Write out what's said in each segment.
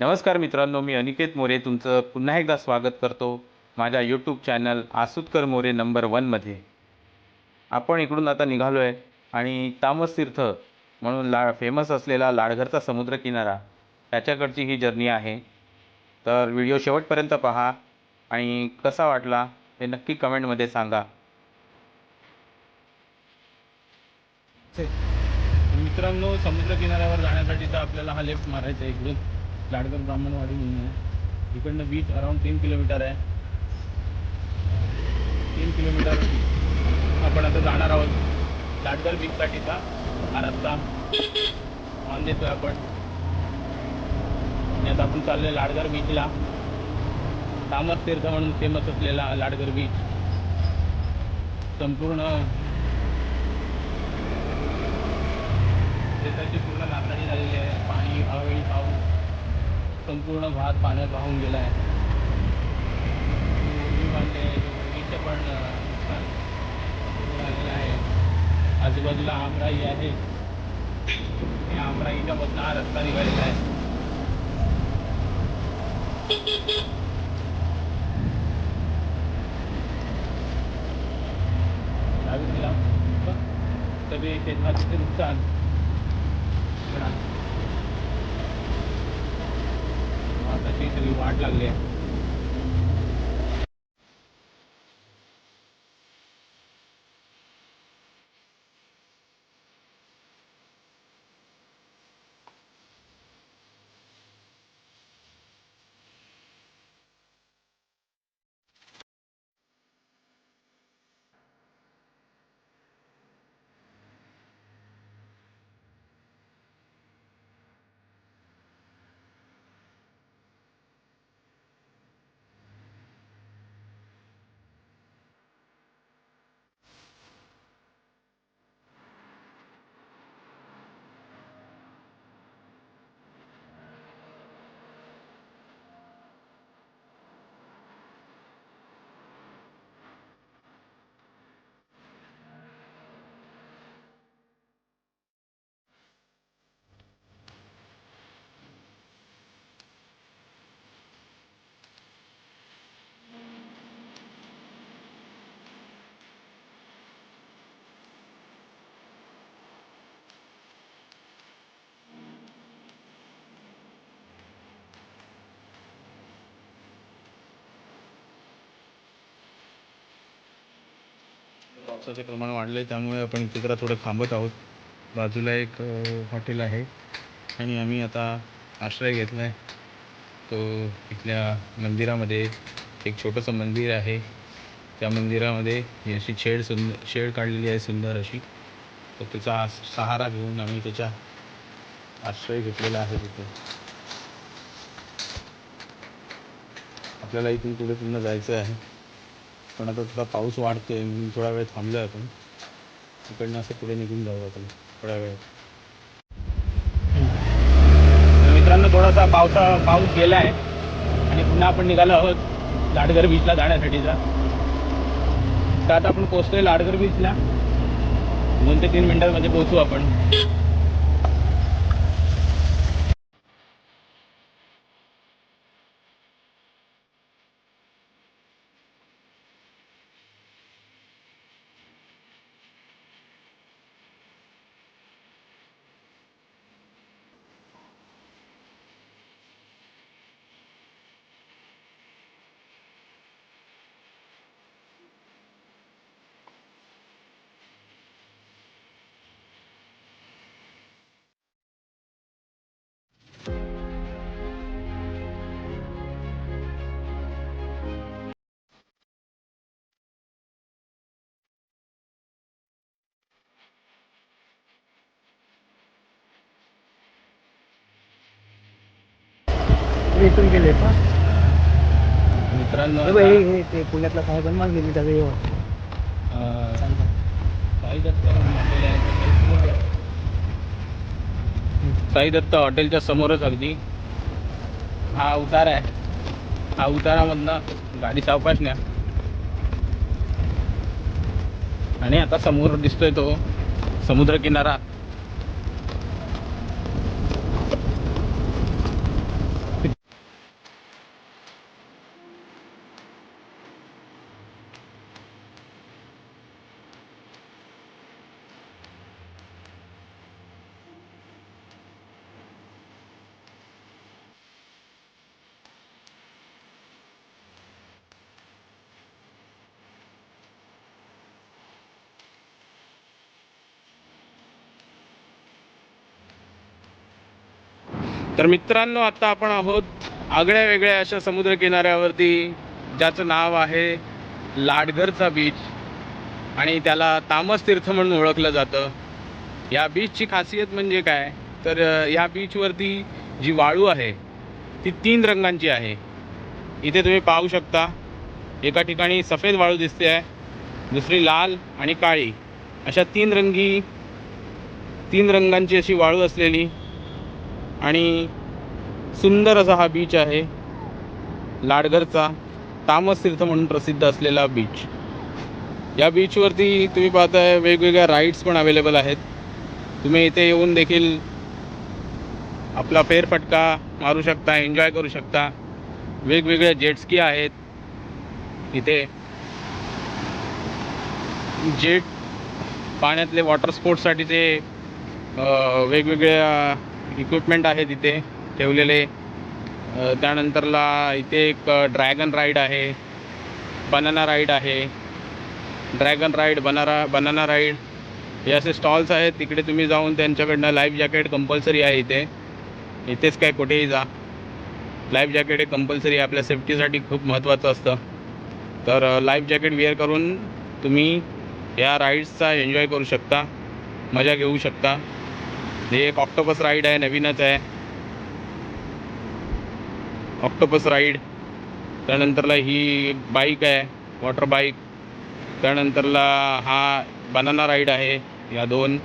नमस्कार मित्रांनो मी अनिकेत मोरे तुमचं पुन्हा एकदा स्वागत करतो माझ्या YouTube channel Asutkar More number वनमध्ये आपण इकडून आता निघालो आहे आणि तामस तीर्थ म्हणून ला फेमस असलेला लाडघरचा समुद्रकिनारा त्याच्याकडची ही जर्नी आहे. तर व्हिडिओ शेवटपर्यंत पहा आणि कसा वाटला हे नक्की कमेंटमध्ये सांगा. मित्रांनो समुद्रकिनाऱ्यावर जाण्यासाठी तर आपल्याला हा लेफ्ट मारायचा आहे इकडून. लाडकर ब्राह्मणवाडी म्हणून आहे. इकडनं बीच अराउंड तीन किलोमीटर आहे. तीन किलोमीटर आपण आता जाणार आहोत लाडकर बीचसाठीचा हा रस्ता. ऑन देतोय आपण. आणि आता आपण चाललोय लाडगर बीचला तामस तीर्थ म्हणून फेमस असलेला लाडगर बीच संपूर्ण देशाची पूर्ण नासाडी झालेली आहे. पाणी हवेळी पाऊस. संपूर्ण भात पाण्यात वाहून गेला आहे मुरगी बांधले मुरगीचे पण नुकसान झालेलं आहे आजूबाजूला आमराई आहे या आमराईच्या मधनं हा रस्ता निघालेला आहे तरी दिला. बघ. शेतमातीचे नुकसान वाट लागली आहे. पावसाचे प्रमाण वाढले त्यामुळे आपण इथे जरा थोडं थांबत आहोत. बाजूला एक हॉटेल आहे आणि आम्ही आता आश्रय घेतला आहे तो इथल्या मंदिरामध्ये एक छोटंसं मंदिर आहे. त्या मंदिरामध्ये ही अशी शेड सुंदर शेड काढलेली आहे सुंदर अशी. तर त्याचा आस- सहारा घेऊन आम्ही त्याच्या आश्रय घेतलेला आहे तिथे. आपल्याला इथून पुढे पुन्हा जायचं आहे. पण आता थोडा पाऊस वाढतोय म्हणून थोडा वेळ थांबलो आहे आपण. तिकडनं असं पुढे निघून जाऊ आपण थोड्या वेळ. मित्रांनो थोडासा पावसा पाऊस गेला आहे आणि पुन्हा आपण निघालो आहोत लाडगर बीचला जाण्यासाठीचा तर आता आपण पोहोचतोय लाडगर बीचला दोन ते तीन मिनिटांमध्ये पोहोचू आपण. इथून गेले का? मित्रांनो हे हे- ते पुण्यातला साहेब मान गेली त्याचं चालतं. साई दत्त हॉटेलच्या समोरच अगदी. हा उतार आहे. हा उतारामधनं गाडी सावकाश न्या आणि आता समोर दिसतोय तो समुद्र तर मित्रांनो आता आपण आहोत आगळ्या वेगळ्या अशा समुद्रकिनाऱ्यावरती ज्याचं नाव आहे लाडघरचा बीच आणि त्याला तामस तीर्थ म्हणून ओळखलं जातं. या बीचची खासियत म्हणजे काय? तर या बीचवरती जी वाळू आहे ती तीन रंगांची आहे. इथे तुम्ही पाहू शकता एका ठिकाणी सफेद वाळू दिसते आहे दुसरी लाल आणि काळी. अशा तीन रंगी तीन रंगांची अशी वाळू असलेली आणि सुंदर असा हा बीच आहे. लाडघरचा तामस तीर्थ म्हणून प्रसिद्ध असलेला बीच या बीचवरती तुम्ही पाहताय वेगवेगळ्या राईड्स पण अवेलेबल आहेत. तुम्ही इथे येऊन देखील आपला फेरफटका मारू शकता एन्जॉय करू शकता. वेगवेगळ्या जेटस्की आहेत. इथे जेट पाण्यातले वॉटर स्पोर्ट्ससाठी ते वेगवेगळ्या इक्विपमेंट आहेत इथे ठेवलेले. त्यानंतरला इथे एक ड्रॅगन राईड आहे. बनाना राईड आहे. ड्रॅगन राईड बनारा बनाना राईड हे असे स्टॉल्स आहेत. तिकडे तुम्ही जाऊन त्यांच्याकडनं लाईफ जॅकेट कंपल्सरी आहे इथे. इथेच काय कुठेही जा. लाईफ जॅकेट हे कंपल्सरी आपल्या सेफ्टीसाठी खूप महत्त्वाचं असतं. तर लाईफ जॅकेट वेअर करून तुम्ही या राईड्सचा एन्जॉय करू शकता. मजा घेऊ शकता. हे एक ऑक्टोपस राईड आहे नवीनच आहे. ऑक्टोपस राईड त्यानंतरला ही बाईक आहे वॉटर बाईक त्यानंतरला हा बनाना राईड आहे या दोन.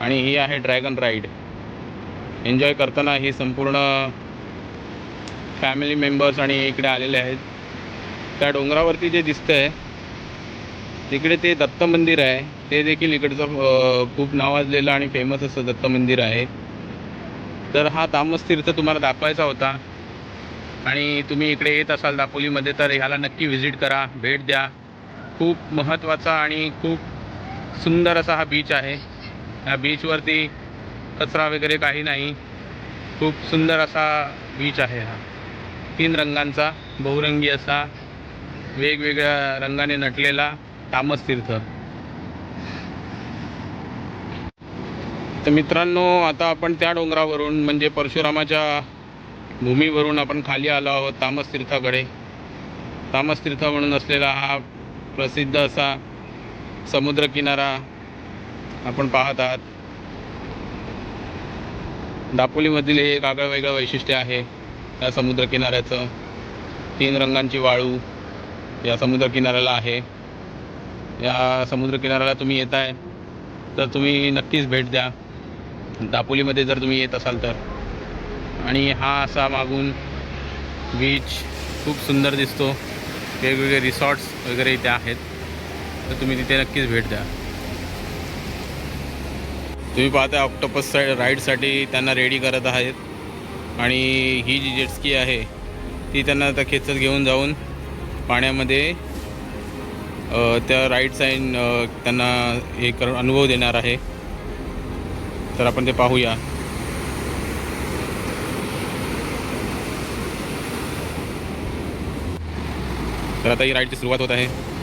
आणि ही आहे ड्रॅगन राईड एन्जॉय करताना ही संपूर्ण फॅमिली मेंबर्स आणि इकडे आलेले आहेत. त्या डोंगरावरती जे दिसतं आहे तिकडे ते दत्त मंदिर आहे. ते देखील इकडचं खूप नावाजलेलं आणि फेमस असं दत्त मंदिर आहे. तर हा तामस तीर्थ तुम्हाला दाखवायचा होता. आणि तुम्ही इकडे येत असाल दापोलीमध्ये तर ह्याला नक्की व्हिजिट करा भेट द्या. खूप महत्त्वाचा आणि खूप सुंदर असा हा बीच आहे. या बीचवरती कचरा वगैरे काही नाही. खूप सुंदर असा बीच आहे हा. तीन रंगांचा बहुरंगी असा वेगवेगळ्या रंगाने नटलेला. तामस तीर्थ तर मित्रांनो आता आपण त्या डोंगरावरून म्हणजे परशुरामाच्या भूमीवरून आपण खाली आलो आहोत तामस तीर्थाकडे तामस तीर्थ म्हणून असलेला हा प्रसिद्ध असा समुद्रकिनारा आपण पाहत आहात. दापोलीमधील हे एक आगळं वेगळं वैशिष्ट्य आहे या समुद्रकिनाऱ्याचं. तीन रंगांची वाळू या समुद्रकिनाऱ्याला आहे. या समुद्रकिनाऱ्याला तुम्ही येत आहे तर तुम्ही नक्कीच भेट द्या. दापोलीमध्ये जर तुम्ही येत असाल तर. आणि हा असा मागून बीच खूप सुंदर दिसतो. वेगवेगळे रिसॉर्ट्स वगैरे इथे आहेत. तर तुम्ही तिथे नक्कीच भेट द्या. तुम्ही पाहता ऑक्टोपस राईडसाठी त्यांना रेडी करत आहेत. आणि ही जी जेटस्की आहे ती त्यांना आता खेचत घेऊन जाऊन पाण्यामध्ये त्या राईट साईन त्यांना हे कर अनुभव देणार आहे. तर आपण ते पाहूया. तर आता ही राईडची सुरुवात होत आहे.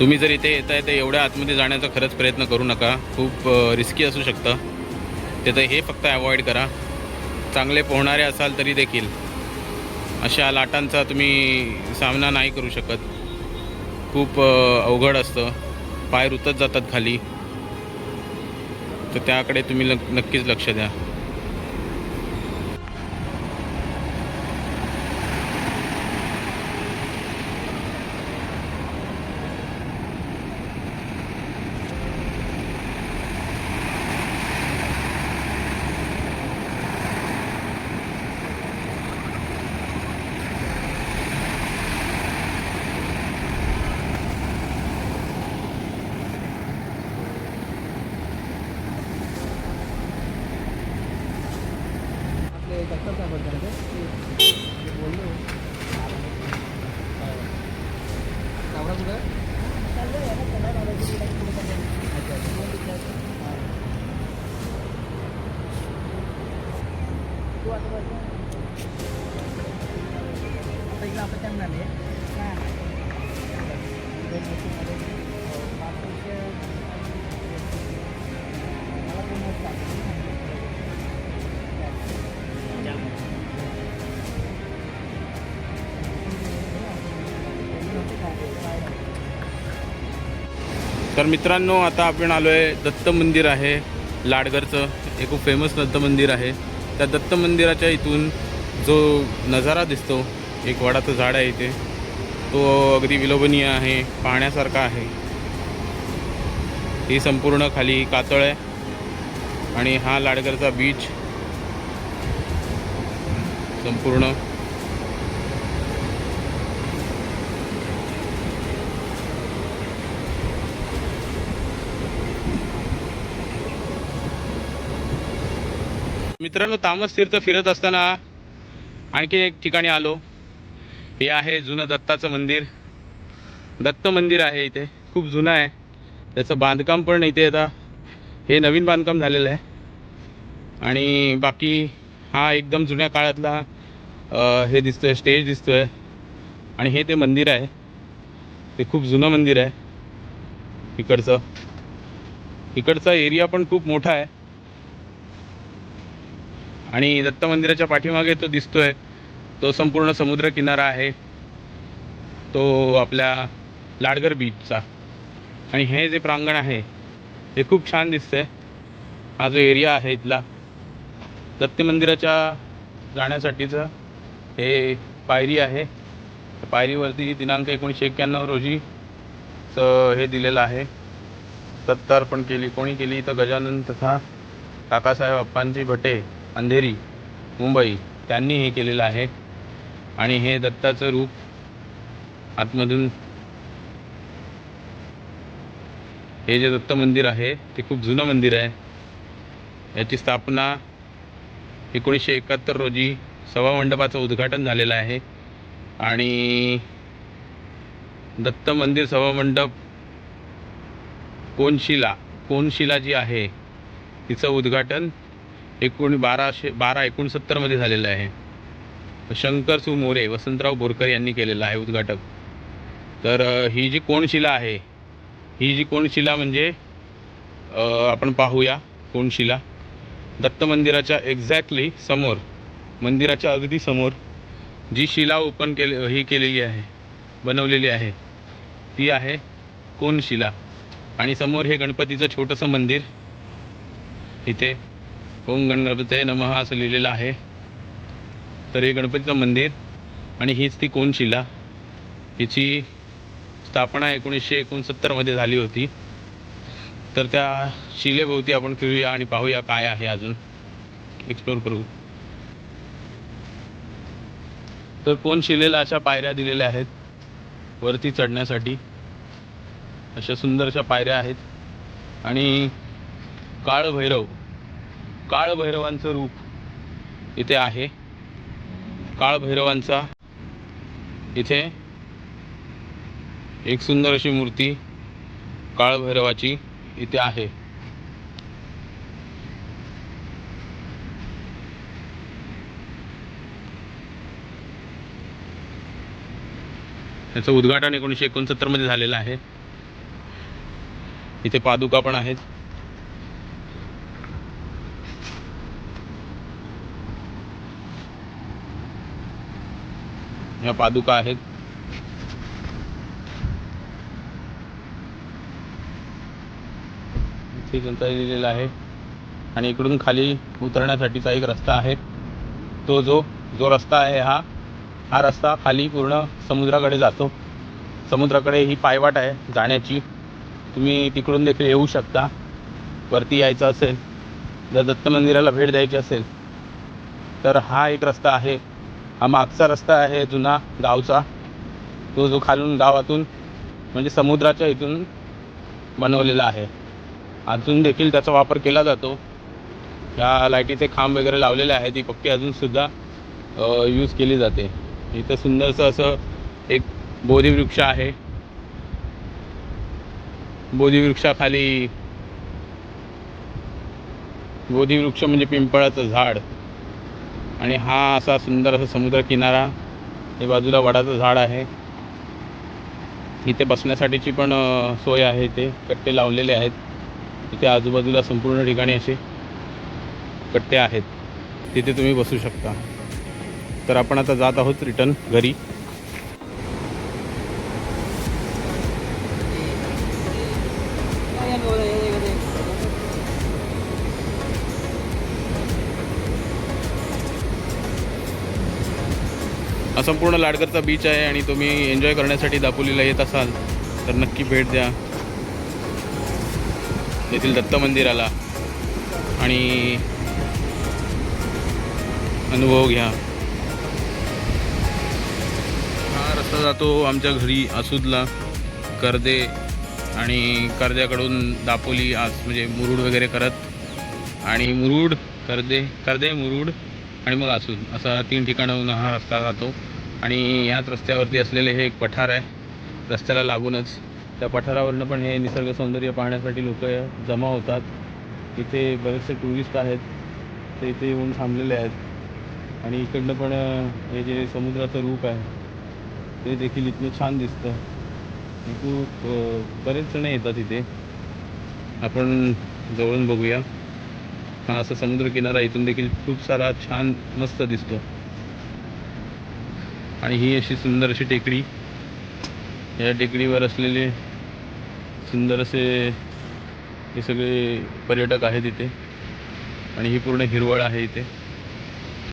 तुम्ही जर इथे येत आहे तर एवढ्या आतमध्ये जाण्याचा खरंच प्रयत्न करू नका. खूप रिस्की असू शकतं. त्याचं हे फक्त अवॉइड करा. चांगले पोहणारे असाल तरी देखील. अशा लाटांचा तुम्ही सामना नाही करू शकत. खूप अवघड असतं. पाय रुतत जातात खाली. तर त्याकडे तुम्ही नक्कीच लक्ष द्या. तर मित्रांनो आता आपण आलो आहे दत्त मंदिर आहे लाडगरचं हे खूप फेमस दत्त मंदिर आहे. त्या दत्त मंदिराच्या इथून जो नजारा दिसतो एक वडाचं झाड आहे इथे. तो अगदी विलोभनीय आहे पाहण्यासारखा आहे. ही संपूर्ण खाली कातळ आहे आणि हा लाडगरचा बीच संपूर्ण. मित्रांनो तामस तीर्थ फिरत असताना आणखी एक ठिकाणी आलो. हे आहे जुनं दत्ताचं मंदिर. दत्त मंदिर आहे इथे. खूप जुनं आहे. त्याचं बांधकाम पण इथे आता हे नवीन बांधकाम झालेलं आहे. आणि बाकी हा एकदम जुन्या काळातला हे हे दिसतोय स्टेज दिसतोय. आणि हे ते मंदिर आहे. ते खूप जुनं मंदिर आहे. इकडचं. इकडचा एरिया पण खूप मोठा आहे. आणि दत्त मंदिराच्या पाठीमागे तो दिसतोय. तो संपूर्ण समुद्र किनारा आहे. तो आपल्या लाडगर बीचचा आणि हे जे प्रांगण आहे हे खूप छान दिसतंय. हा जो एरिया आहे इथला दत्त मंदिराच्या जाण्यासाठीचं हे पायरी आहे. पायरीवरती दिनांक एकोणीसशे एक्क्याण्णव रोजी हे दिलेलं आहे. दत्तार्पण केली कोणी केली तर गजानन तथा काकासाहेब अप्पांची भटे. अंधेरी मुंबई त्यांनी हे केलेलं आहे. आणि हे दत्ताचं रूप आतमधून हे जे दत्त मंदिर आहे ते खूप जुनं मंदिर आहे. याची स्थापना एकोणीसशे एकाहत्तर रोजी सभामंडपाचं उद्घाटन झालेलं आहे. आणि दत्त मंदिर सभामंडप कोनशिला कोनशिला जी आहे तिचं उद्घाटन एकोण बाराशे बारा एकोणसत्तरमध्ये झालेलं आहे. शंकर सु. मोरे वसंतराव बोरकर यांनी केलेलं आहे उद्घाटक. तर ही जी कोणशिला आहे ही जी कोणशिला म्हणजे आपण पाहूया कोणशिला दत्त मंदिराच्या एक्झॅक्टली समोर मंदिराच्या अगदी समोर जी शिला ओपन केले ही केलेली आहे बनवलेली आहे ती आहे कोणशिला आणि समोर हे गणपतीचं छोटंसं मंदिर इथे ओम गणपते नमः असं लिहिलेलं आहे. तर हे गणपतीचं मंदिर आणि हीच ती कोनशिला हिची स्थापना एकोणीसशे एकोणसत्तरमध्ये झाली होती. तर त्या शिलेभोवती आपण फिरूया आणि पाहूया काय आहे अजून. एक्सप्लोर करू. तर कोण शिलेला अशा पायऱ्या दिलेल्या आहेत? वरती चढण्यासाठी. अशा सुंदरशा पायऱ्या आहेत. आणि काळभैरव काळभैरवांचं रूप इथे आहे. काळभैरवांचा इथे एक सुंदर अशी मूर्ती काळभैरवाची इथे आहे. याचं उद्घाटन एकोणीसशे एकोणसत्तरमध्ये झालेलं आहे. इथे पादुका पण आहेत. ह्या पादुका आहेत. इथे त्यांचा लिहिलेलं आहे. आणि इकडून खाली उतरण्यासाठीचा एक रस्ता आहे. तो जो जो रस्ता आहे हा हा रस्ता खाली पूर्ण समुद्राकडे जातो. समुद्राकडे ही पायवाट आहे जाण्याची. तुम्ही तिकडून देखील येऊ शकता. वरती यायचं असेल जर दत्त मंदिराला भेट द्यायची असेल तर हा एक रस्ता आहे. हा मागचा रस्ता आहे जुना गावचा. तो जो खालून गावातून म्हणजे समुद्राच्या इथून बनवलेला आहे. अजून देखील त्याचा वापर केला जातो. ह्या लाईटीचे खांब वगैरे लावलेले आहेत. ती पक्की अजूनसुद्धा यूज केली जाते. इथं सुंदरसं असं एक बोधीवृक्ष आहे. बोधीवृक्षाखाली बोधीवृक्ष म्हणजे पिंपळाचं झाड. आणि हा असा सुंदर असा समुद्रकिनारा हे बाजूला वडाचं झाड आहे. इथे बसण्यासाठीची पण सोय आहे इथे. कट्टे लावलेले आहेत. इथे आजूबाजूला संपूर्ण ठिकाणी असे कट्टे आहेत. तिथे तुम्ही बसू शकता. तर आपण आता जात आहोत रिटर्न घरी. संपूर्ण लाडकरचा बीच आहे आणि तुम्ही एन्जॉय करण्यासाठी दापोलीला येत असाल तर नक्की भेट द्या. येथील दत्त मंदिराला. आणि अनुभव घ्या. हा रस्ता जातो आमच्या घरी आसूदला कर्दे आणि कर्द्याकडून दापोली आज म्हणजे मुरुड वगैरे करत. आणि मुरुड कर्दे कर्दे मुरुड आणि मग आसूद. असा तीन ठिकाणाहून हा रस्ता जातो. आणि ह्याच रस्त्यावरती असलेले हे एक पठार आहे. रस्त्याला लागूनच. त्या पठारावरनं पण हे निसर्ग सौंदर्य पाहण्यासाठी लोक जमा होतात. इथे बरेचसे टुरिस्ट आहेत. ते इथे येऊन थांबलेले आहेत. आणि इकडनं पण हे जे समुद्राचं रूप आहे ते देखील इथलं छान दिसतं. खूप बरेच जण येतात इथे. आपण जवळून बघूया. हा असा समुद्रकिनारा इथून देखील खूप सारा छान मस्त दिसतो. आणि ही अशी सुंदर अशी टेकडी. या टेकडीवर असलेले सुंदर असे हे सगळे पर्यटक आहेत इथे. आणि ही पूर्ण हिरवळ आहे इथे.